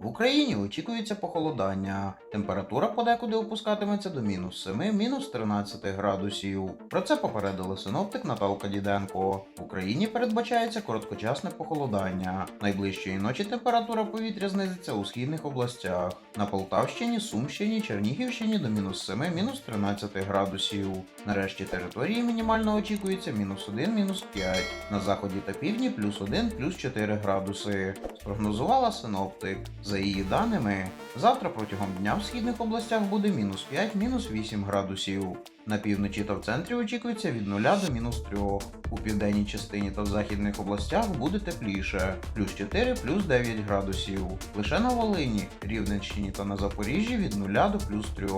В Україні очікується похолодання. Температура подекуди опускатиметься до мінус 7, мінус 13 градусів. Про це попередила синоптик Наталка Діденко. В Україні передбачається короткочасне похолодання. Найближчої ночі температура повітря знизиться у східних областях. На Полтавщині, Сумщині, Чернігівщині до мінус 7, мінус 13 градусів. Нарешті території мінімально очікується мінус 1, мінус 5. На заході та півдні плюс 1, плюс 4 градуси. Спрогнозувала синоптик. За її даними, завтра протягом дня в східних областях буде мінус 5, мінус 8 градусів. На півночі та в центрі очікується від 0 до мінус 3. У південній частині та в західних областях буде тепліше плюс 4, плюс 9 градусів. Лише на Волині, Рівненщині та на Запоріжжі від 0 до плюс 3.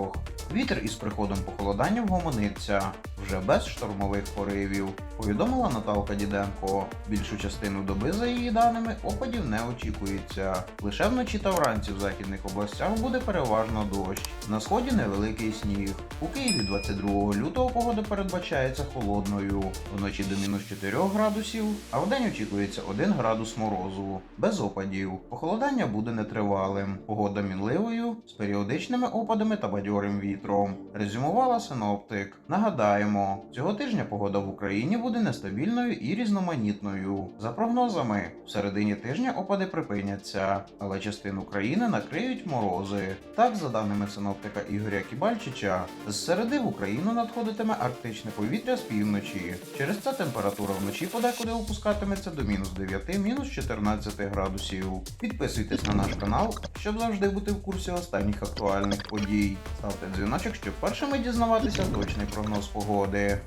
Вітер із приходом похолодання вгомониться вже без штормових поривів, повідомила Наталка Діденко. Більшу частину доби, за її даними, опадів не очікується. Лише вночі та вранці в західних областях буде переважно дощ. На сході невеликий сніг. У Києві 22 лютого погода передбачається холодною, вночі до мінус 4 градусів, а вдень очікується 1 градус морозу, без опадів. Похолодання буде нетривалим, погода мінливою, з періодичними опадами та бадьорим вітром. Резюмувала синоптик. Нагадаємо, цього тижня погода в Україні буде нестабільною і різноманітною. За прогнозами, в середині тижня опади припиняться, але частину країни накриють морози. Так, за даними синоптика Ігоря Кібальчича, з середи в Україну надходитиме арктичне повітря з півночі. Через це температура вночі подекуди опускатиметься до мінус 9, мінус 14 градусів. Підписуйтесь на наш канал, щоб завжди бути в курсі останніх актуальних подій. Ставте дзвіночок, щоб першими дізнаватися точний прогноз погоди.